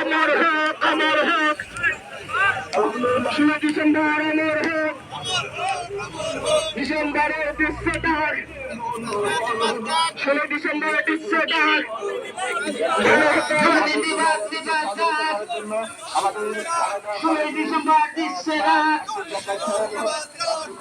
অমর হোক অমর হোক। ডিসেম্বর অমর হোক। ডিসেম্বরের দৃশ্যটার। ষোলো ডিসেম্বর দৃশ্যটার। ষোলোই ডিসেম্বর দৃশ্যরাত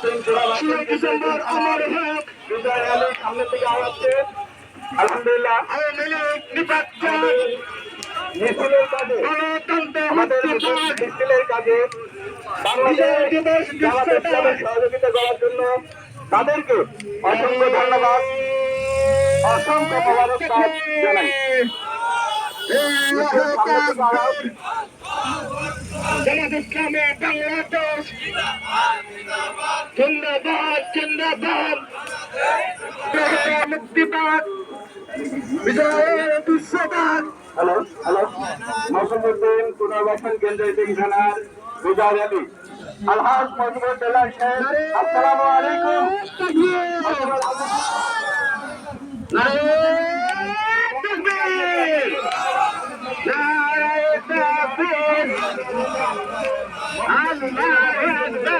ডিসেম্বর অমর হোক। সামনে থেকে আওয়াজছে। আলহামদুলিল্লাহ। আওয়ামী লীগ নিপাচ্ছন মিছিলের কাজে আমাদের মিছিলের কাজে বাংলাদেশ সহযোগিতা করার জন্য তাদেরকে অসংখ্য ধন্যবাদ। অসংখ্য মোবারকবাদ জানাই। জামাত ইসলামী বাংলাদেশ। জিন্দাবাদ জিন্দাবাদ। মুক্তিবাদ বিজয়ের বিশ্ববাদ। Hello hello. মৌসুমুদ্দিন পুনর্বাসন কেন্দ্র থানার বিজয় আলী আলহাজ মজিবুদ্দোল্লাহ সাহেব আসসালামু আলাইকুম। আমাদের